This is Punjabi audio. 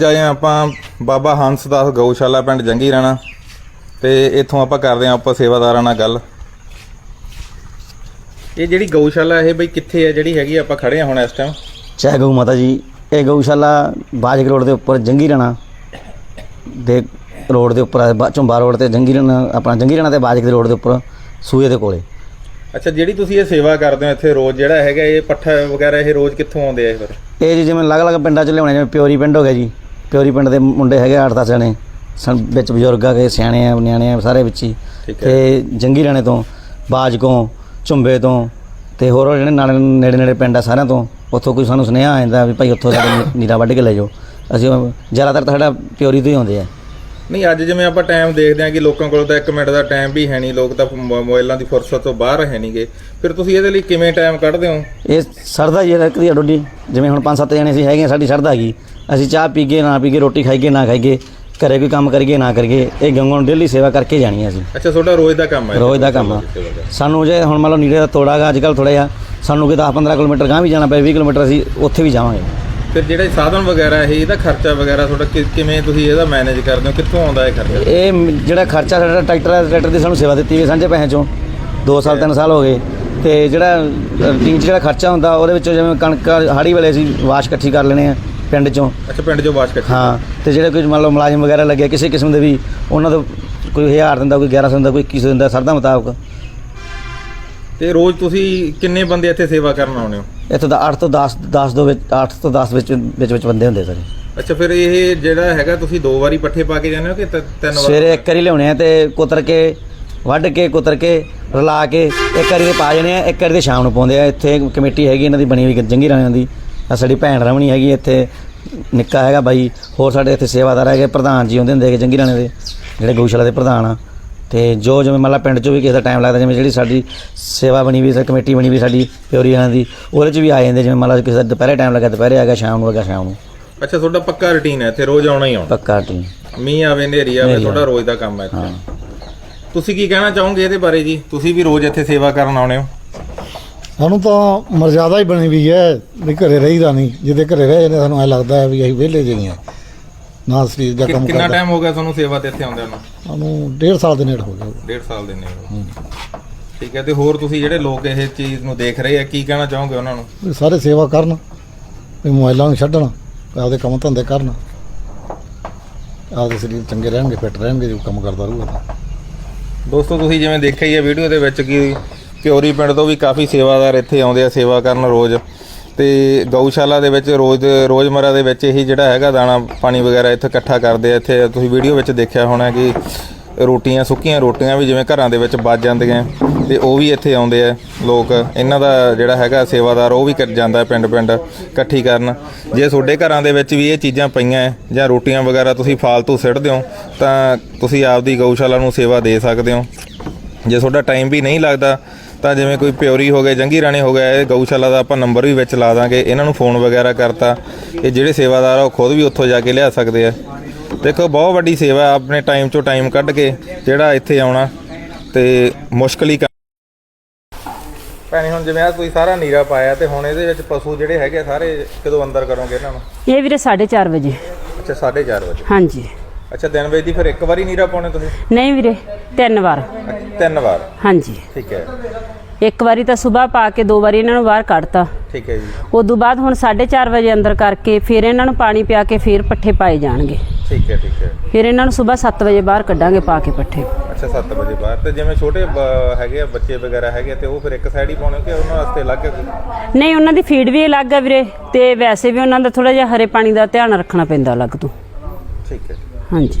ਅੱਜ ਆਏ ਆਪਾਂ ਬਾਬਾ ਹੰਸ ਦਾਸ ਗਊਸ਼ਾਲਾ ਪਿੰਡ ਜੰਗੀ ਰਾਣਾ ਤੇ ਇੱਥੋਂ ਆਪਾਂ ਕਰਦੇ ਹਾਂ ਆਪਾਂ ਸੇਵਾਦਾਰਾਂ ਨਾਲ ਗੱਲ। ਇਹ ਜਿਹੜੀ ਗਊਸ਼ਾਲਾ ਇਹ ਬਈ ਕਿੱਥੇ ਹੈ ਜਿਹੜੀ ਹੈਗੀ ਆਪਾਂ ਖੜੇ ਹਾਂ ਹੁਣ ਇਸ ਟਾਈਮ ਜੈ ਗਊ ਮਾਤਾ ਜੀ ਇਹ ਗਊਸ਼ਾਲਾ ਬਾਜਕ ਰੋਡ ਦੇ ਉੱਪਰ ਜੰਗੀ ਰਾਣਾ ਦੇ ਰੋਡ ਦੇ ਉੱਪਰ ਹੈ, ਬਾ- ਝੁੰਬਾ ਰੋਡ ਤੇ ਜੰਗੀ ਰਾਣਾ ਆਪਣਾ ਜੰਗੀ ਰਾਣਾ ਤੇ ਬਾਜਕ ਦੇ ਰੋਡ ਦੇ ਉੱਪਰ ਸੂਏ ਦੇ ਕੋਲੇ। ਅੱਛਾ ਜਿਹੜੀ ਤੁਸੀਂ ਇਹ ਸੇਵਾ ਕਰਦੇ ਹੋ ਇੱਥੇ ਰੋਜ਼ ਜਿਹੜਾ ਹੈਗਾ ਇਹ ਪੱਠਾ ਵਗੈਰਾ ਇਹ ਰੋਜ਼ ਕਿੱਥੋਂ ਆਉਂਦੇ ਆ ਇਹ ਫਿਰ? ਇਹ ਜੀ ਜਿਵੇਂ ਅਲੱਗ-ਅਲੱਗ ਪਿੰਡਾਂ ਚ ਲਿਆਉਣੇ ਜਿਵੇਂ ਪਿਓਰੀ ਪਿੰਡ ਹੋ ਗਿਆ ਜੀ। ਪਿਓਰੀ ਪਿੰਡ ਦੇ ਮੁੰਡੇ ਹੈਗੇ 8-10 ਜਣੇ। ਸਨ ਵਿੱਚ ਬਜ਼ੁਰਗ ਆ ਗਏ ਸਿਆਣੇ ਆ ਨਿਆਣੇ ਆ ਸਾਰੇ ਵਿੱਚ ਹੀ। ਠੀਕ ਹੈ। ਤੇ ਜੰਗੀ ਰਾਣੇ ਤੋਂ ਬਾਜਕੋਂ ਝੁੰਬੇ ਤੋਂ ਤੇ ਹੋਰ ਜਿਹੜੇ ਨਾਲੇ ਨੇੜੇ ਨੇੜੇ ਪਿੰਡ ਆ ਸਾਰਿਆਂ ਤੋਂ ਉੱਥੋਂ ਕੋਈ ਸਾਨੂੰ ਸੁਨੇਹਾ ਆ ਜਾਂਦਾ ਵੀ ਭਾਈ ਉੱਥੋਂ ਸਾਡੇ ਨੀਰਾ ਵੱਢ ਕੇ ਲੈ ਜਾਓ। ਅਸੀਂ ਉਹ- ਜ਼ਿਆਦਾਤਰ ਤਾਂ ਸਾਡਾ ਪਿਓਰੀ ਤੋਂ ਹੀ ਆਉਂਦੇ ਆ। ਨਹੀਂ ਅੱਜ ਜਿਵੇਂ ਆਪਾਂ ਟਾਈਮ ਦੇਖਦੇ ਹਾਂ ਕਿ ਲੋਕਾਂ ਕੋਲ ਤਾਂ 1 ਮਿੰਟ ਦਾ ਟਾਈਮ ਵੀ ਹੈ ਨਹੀਂ ਲੋਕ ਤਾਂ ਮੋਬਾਈਲਾਂ ਦੀ ਫੁਰਸਤ ਤੋਂ ਬਾਹਰ ਹੈ ਨਹੀਂਗੇ। ਫਿਰ ਤੁਸੀਂ ਇਹਦੇ ਲਈ ਕਿਵੇਂ ਟਾਈਮ ਕੱਢਦੇ ਹੋ? ਇਹ ਸਰਦਾ ਜੀ ਇੱਕ ਦੀ ਡੋਡੀ। ਜਿਵੇਂ ਹੁਣ ਪੰਜ ਸੱਤ ਜਣੇ ਅਸੀਂ ਹੈਗੇ ਆ, ਸਾਡੀ ਸਰਦਾ ਹੈਗੀ। ਅਸੀਂ ਚਾਹ ਪੀਗੇ ਨਾ ਪੀਗੇ ਰੋਟੀ ਖਾਈਏ ਨਾ ਖਾਈਏ ਘਰੇ ਕੋਈ ਕੰਮ ਕਰੀਏ ਨਾ ਕਰੀਏ ਇਹ ਗਊਆਂ ਨੂੰ ਡੇਲੀ ਸੇਵਾ ਕਰਕੇ ਜਾਣੀ ਆ ਅਸੀਂ। ਅੱਛਾ ਤੁਹਾਡਾ ਰੋਜ਼ ਦਾ ਕੰਮ ਹੈ ਰੋਜ਼ ਦਾ ਕੰਮ ਆ। ਸਾਨੂੰ ਜੇ ਹੁਣ ਮੰਨ ਲਓ ਨੀਰੇ ਦਾ ਤੋੜਾ ਗਾ ਅੱਜ ਕੱਲ੍ਹ ਥੋੜਾ ਜਿਹਾ ਸਾਨੂੰ ਕਿ 10 15 ਕਿਲੋਮੀਟਰ ਗਾਂ ਵੀ ਜਾਣਾ ਪਏ 20 ਕਿਲੋਮੀਟਰ ਅਸੀਂ ਉੱਥੇ ਵੀ ਜਾਵਾਂਗੇ। ਫਿਰ ਜਿਹੜੇ ਸਾਧਨ ਵਗੈਰਾ ਇਹ ਇਹਦਾ ਖਰਚਾ ਵਗੈਰਾ ਤੁਹਾਡਾ ਕਿ- ਕਿਵੇਂ ਤੁਸੀਂ ਇਹਦਾ ਮੈਨੇਜ ਕਰਦੇ ਹੋ? ਕਿੱਥੋਂ ਆਉਂਦਾ ਇਹ ਖਰਚਾ? ਇਹ ਜਿਹੜਾ ਖਰਚਾ ਸਾਡਾ ਟਰੈਕਟਰ ਹੈ ਟਰੈਕਟਰ ਦੀ ਸਾਨੂੰ ਸੇਵਾ ਦਿੱਤੀ ਵੀ ਸਾਂਝੇ ਪੈਸੇ ਚੋਂ। 2 ਸਾਲ 3 ਸਾਲ ਹੋ ਗਏ। ਤੇ ਜਿਹੜਾ ਰੂਟੀਨ 'ਚ ਜਿਹੜਾ ਖਰਚਾ ਹੁੰਦਾ ਉਹਦੇ ਵਿੱਚੋਂ ਜਿਵੇਂ ਕਣਕ ਹਾੜੀ ਵੇਲੇ ਅਸੀਂ ਵਾਸ਼ ਇਕੱਠੀ ਕਰ ਲੈਣੇ ਆ ਪਿੰਡ 'ਚੋਂ। ਅੱਛਾ ਪਿੰਡ ਚੋਂ ਵਾਸ਼ ਕੱਢੀ ਹਾਂ ਤੇ ਜਿਹੜੇ ਕੋਈ ਮੰਨ ਲਓ ਮੁਲਾਜ਼ਮ ਵਗੈਰਾ ਲੱਗੇ ਕਿਸੇ ਕਿਸਮ ਦੇ ਵੀ ਉਹਨਾਂ ਤੋਂ ਕੋਈ 1000 ਦਿੰਦਾ ਕੋਈ 1100 ਦਿੰਦਾ ਕੋਈ 2100 ਦਿੰਦਾ ਸਰਦਾ ਮੁਤਾਬਕ। ਤੇ ਰੋਜ਼ ਤੁਸੀਂ ਕਿੰਨੇ ਬੰਦੇ ਇੱਥੇ ਸੇਵਾ ਕਰਨ ਆਉਂਦੇ ਹੋ? ਇੱਥੋਂ ਦਾ 8 ਤੋਂ 10 10 ਦੋ ਵਿੱਚ 8 ਤੋਂ 10 ਵਿੱਚ ਵਿੱਚ ਵਿੱਚ ਬੰਦੇ ਹੁੰਦੇ ਸਾਰੇ। ਅੱਛਾ ਫਿਰ ਇਹ ਜਿਹੜਾ ਹੈਗਾ ਤੁਸੀਂ ਦੋ ਵਾਰੀ ਪੱਠੇ ਪਾ ਕੇ ਜਾਂਦੇ ਹੋ ਕਿ ਤ- ਤਿੰਨ ਵਾਰ? ਸਵੇਰੇ ਇੱਕ ਵਾਰੀ ਲਿਆਉਣੇ ਆ ਤੇ ਕੁਤਰ ਕੇ ਵੱਢ ਕੇ ਕੁਤਰ ਕੇ ਰਲਾ ਕੇ ਇੱਕ ਵਾਰੀ ਦੇ ਪਾ ਜਾਣੇ ਆ ਇੱਕ ਵਾਰੀ ਦੇ ਸ਼ਾਮ ਨੂੰ ਪਾਉਂਦੇ ਆ। ਇੱਥੇ ਕਮੇਟੀ ਹੈਗੀ ਇਹਨਾਂ ਦੀ ਬਣੀ ਹੋਈ ਜੰਗੀ ਰਾਣਿਆਂ ਦੀ। ਸਾਡੀ ਭੈਣ ਰਮਣੀ ਹੈਗੀ ਇੱਥੇ ਨਿੱਕਾ ਹੈਗਾ ਬਾਈ ਹੋਰ ਸਾਡੇ ਇੱਥੇ ਸੇਵਾਦਾਰ ਹੈਗੇ ਪ੍ਰਧਾਨ ਜੀ ਹੁੰਦੇ ਹੁੰਦੇ ਹੈਗੇ ਜੰਗੀ ਰਾਣੇ ਦੇ ਜਿਹੜੇ ਗਊਸ਼ਾਲਾ ਦੇ ਪ੍ਰਧਾਨ ਆ। ਤੇ ਜੋ ਜਿਵੇਂ ਮੰਨ ਲਾ ਪਿੰਡ 'ਚੋਂ ਵੀ ਕਿਸੇ ਦਾ ਟਾਈਮ ਲੱਗਦਾ ਜਿਵੇਂ ਜਿਹੜੀ ਸਾਡੀ ਸੇਵਾ ਬਣੀ ਵੀ ਕਮੇਟੀ ਬਣੀ ਵੀ ਸਾਡੀ ਪਿਓਰੀਆਂ ਦੀ ਉਹਦੇ 'ਚ ਵੀ ਆ ਜਾਂਦੇ ਜਿਵੇਂ ਮੰਨ ਲਾ ਕਿਸੇ ਦਾ ਦੁਪਹਿਰੇ ਟਾਈਮ ਲੱਗਾ ਦੁਪਹਿਰੇ ਆ ਗਿਆ ਸ਼ਾਮ ਨੂੰ ਆ ਗਿਆ ਸ਼ਾਮ ਨੂੰ। ਅੱਛਾ ਤੁਹਾਡਾ ਪੱਕਾ ਰੁਟੀਨ ਹੈ ਇੱਥੇ ਰੋਜ਼ ਆਉਣਾ ਹੀ ਆਉਣਾ। ਪੱਕਾ ਟੀਮ ਮੀਂਹ ਆਵੇ ਹਨੇਰੀ ਆਵੇ ਤੁਹਾਡਾ ਰੋਜ਼ ਦਾ ਕੰਮ ਹੈ ਇੱਥੇ। ਹਾਂ। ਤੁਸੀਂ ਕੀ ਕਹਿਣਾ ਚਾਹੋਗੇ ਇਹਦੇ ਬਾਰੇ ਜੀ? ਤੁਸੀਂ ਵੀ ਰੋਜ਼ ਇੱਥੇ ਸੇਵਾ ਕਰਨ ਆਉਣੇ ਹੋ? ਸਾਨੂੰ ਤਾਂ ਮਰਜ਼ਾਦਾ ਹੀ ਬਣੀ ਵੀ ਹੈ ਵੀ ਘਰੇ ਰਹੀਦਾ ਨਹੀਂ। ਜਿੱਦੇ ਘਰੇ ਰਹੇ ਨੇ ਸਾਨੂੰ ਐ ਲੱਗਦਾ ਹੈ ਵੀ ਅਸੀਂ ਵਿਹਲੇ ਜਿਹੇ ਹਾਂ। ਨਾ ਸਰੀਰ ਦਾ ਕਿ- ਕੰਮ ਕਿੰਨਾ ਕਰਦਾ। ਟਾਈਮ ਹੋ ਗਿਆ ਤੁਹਾਨੂੰ ਸੇਵਾ ਤੇ ਇੱਥੇ ਆਉਂਦਿਆਂ ਨੂੰ? ਸਾਨੂੰ ਡੇਢ ਸਾਲ ਦੇ ਨੇੜੇ ਹੋ ਗਿਆ। ਡੇਢ ਸਾਲ ਦੇ ਨੇ ਠੀਕ ਹੈ ਤੇ ਹੋਰ ਤੁਸੀਂ ਜਿਹੜੇ ਲੋਕ ਇਹ ਚੀਜ਼ ਨੂੰ ਦੇਖ ਰਹੇ ਆ ਕੀ ਕਹਿਣਾ ਚਾਹੋਗੇ ਉਹਨਾਂ ਨੂੰ? ਵੀ ਸਾਰੇ ਸੇਵਾ ਕਰਨ ਵੀ ਮੋਬਾਈਲਾਂ ਨੂੰ ਛੱਡਣ ਆਪਦੇ ਕੰਮ ਧੰਦੇ ਕਰਨ। ਆਪਦੇ ਸਰੀਰ ਚੰਗੇ ਰਹਿਣਗੇ ਫਿੱਟ ਰਹਿਣਗੇ ਜੋ ਕੰਮ ਕਰਦਾ ਰਹੂਗਾ ਤਾਂ। ਦੋਸਤੋ ਤੁਸੀਂ ਜਿਵੇਂ ਦੇਖਿਆ ਹੀ ਹੈ ਵੀਡੀਓ ਦੇ ਵਿੱਚ ਕਿ ਪਿਓਰੀ ਪਿੰਡ ਤੋਂ ਵੀ ਕਾਫੀ ਸੇਵਾਦਾਰ ਇੱਥੇ ਆਉਂਦੇ ਆ ਸੇਵਾ ਕਰਨ ਰੋਜ਼। ਤੇ ਗਊਸ਼ਾਲਾ ਦੇ ਵਿੱਚ ਰੋਜ਼, ਰੋਜ਼ਮਰਾ ਦੇ ਵਿੱਚ ਇਹੀ ਜਿਹੜਾ ਹੈਗਾ ਦਾਣਾ ਪਾਣੀ ਵਗੈਰਾ ਇੱਥੇ ਇਕੱਠਾ ਕਰਦੇ ਆ। ਇੱਥੇ ਤੁਸੀਂ ਵੀਡੀਓ ਵਿੱਚ ਦੇਖਿਆ ਹੋਣਾ ਕਿ ਰੋਟੀਆਂ, ਸੁੱਕੀਆਂ ਰੋਟੀਆਂ ਵੀ ਜਿਵੇਂ ਘਰਾਂ ਦੇ ਵਿੱਚ ਬਚ ਜਾਂਦੀਆਂ ਤੇ ਉਹ ਵੀ ਇੱਥੇ ਆਉਂਦੇ ਆ ਲੋਕ। ਇਹਨਾਂ ਦਾ ਜਿਹੜਾ ਹੈਗਾ ਸੇਵਾਦਾਰ ਉਹ ਵੀ ਕਰ ਜਾਂਦਾ ਪਿੰਡ ਪਿੰਡ ਇਕੱਠੀ ਕਰਨ। ਜੇ ਤੁਹਾਡੇ ਘਰਾਂ ਦੇ ਵਿੱਚ ਵੀ ਇਹ ਚੀਜ਼ਾਂ ਪਈਆਂ ਜਾਂ ਰੋਟੀਆਂ ਵਗੈਰਾ ਤੁਸੀਂ ਫਾਲਤੂ ਸਿੱਟਦੇ ਹੋ ਤਾਂ ਤੁਸੀਂ ਆਪਦੀ ਗਊਸ਼ਾਲਾ ਨੂੰ ਸੇਵਾ ਦੇ ਸਕਦੇ ਹੋ। ਜੇ ਤੁਹਾਡਾ ਟਾਈਮ ਵੀ ਨਹੀਂ ਲੱਗਦਾ ਤਾਂ ਜਿਵੇਂ ਕੋਈ ਪਿਓਰੀ ਹੋ ਗਏ ਜੰਗੀ ਰਾਣੇ ਹੋ ਗਏ ਇਹ ਗਊਸ਼ਾਲਾ ਦਾ ਆਪਾਂ ਨੰਬਰ ਵੀ ਵਿੱਚ ਲਾ ਦਾਂਗੇ। ਇਹਨਾਂ ਨੂੰ ਫੋਨ ਵਗੈਰਾ ਕਰਤਾ। ਇਹ ਜਿਹੜੇ ਸੇਵਾਦਾਰ ਆ ਉਹ ਖੁਦ ਵੀ ਉੱਥੋਂ ਜਾ ਕੇ ਲਿਆ ਸਕਦੇ ਆ। ਦੇਖੋ ਬਹੁਤ ਵੱਡੀ ਸੇਵਾ ਆਪਣੇ ਟਾਈਮ ਚੋਂ ਟਾਈਮ ਕੱਢ ਕੇ ਜਿਹੜਾ ਇੱਥੇ ਆਉਣਾ ਤੇ ਮੁਸ਼ਕਲ ਹੀ ਭੈਣੇ ਹੁਣ ਜਿਵੇਂ ਆ ਤੁਸੀਂ ਸਾਰਾ ਨੀਰਾ ਪਾਇਆ ਤੇ ਹੁਣ ਇਹਦੇ ਵਿੱਚ ਪਸ਼ੂ ਜਿਹੜੇ ਹੈਗੇ ਸਾਰੇ ਕਦੋਂ ਅੰਦਰ ਕਰੋਗੇ ਇਹਨਾਂ ਨੂੰ? ਇਹ ਵੀਰੇ 4:30 ਵਜੇ। ਅੱਛਾ 4:30 ਵਜੇ। ਹਾਂਜੀ। ਅੱਛਾ ਦਿਨ ਵਿੱਚ ਦੀ ਫਿਰ ਇੱਕ ਵਾਰੀ ਨੀਰਾ ਪਾਉਣੇ ਤੁਸੀਂ? ਨਹੀਂ ਵੀਰੇ ਤਿੰਨ ਵਾਰ। ਅੱਛਾ, ਤਿੰਨ ਵਾਰ। ਹਾਂਜੀ। ਠੀਕ ਹੈ। ਇੱਕ ਵਾਰੀ ਤਾਂ ਸਵੇਰ ਪਾ ਕੇ ਦੋ ਵਾਰੀ ਇਹਨਾਂ ਨੂੰ ਬਾਹਰ ਕੱਢਤਾ। ਠੀਕ ਹੈ ਜੀ। ਉਦੋਂ ਬਾਅਦ ਹੁਣ 4:30 ਵਜੇ ਅੰਦਰ ਕਰਕੇ ਫਿਰ ਇਹਨਾਂ ਨੂੰ ਪਾਣੀ ਪਿਆ ਕੇ ਫਿਰ ਪੱਠੇ ਪਾਏ ਜਾਣਗੇ। ਠੀਕ ਹੈ ਠੀਕ ਹੈ। ਫਿਰ ਇਹਨਾਂ ਨੂੰ ਸਵੇਰ 7 ਵਜੇ ਬਾਹਰ ਕੱਢਾਂਗੇ ਪਾ ਕੇ ਪੱਠੇ। ਅੱਛਾ 7 ਵਜੇ ਬਾਹਰ। ਤੇ ਜਿਵੇਂ ਛੋਟੇ ਬ- ਹੈਗੇ ਆ ਬੱਚੇ ਵਗੈਰਾ ਹੈਗੇ ਆ ਤੇ ਉਹ ਫਿਰ ਇੱਕ ਸਾਈਡ ਹੀ ਪਾਉਣੇ ਕਿ ਉਹਨਾਂ ਵਾਸਤੇ ਅਲੱਗ ਹੈ ਕੋਈ? ਨਹੀਂ ਉਹਨਾਂ ਦੀ ਫੀਡ ਵੀ ਅਲੱਗ ਹੈ ਵੀਰੇ ਤੇ ਵੈਸੇ ਵੀ ਉਹਨਾਂ ਦਾ ਥੋੜਾ ਜਿਹਾ ਹਰੇ ਪਾਣੀ ਦਾ ਧਿਆਨ ਰੱਖਣਾ ਪੈਂਦਾ ਅਲੱਗ ਤੋਂ। ਠੀਕ ਹੈ। ਹਾਂਜੀ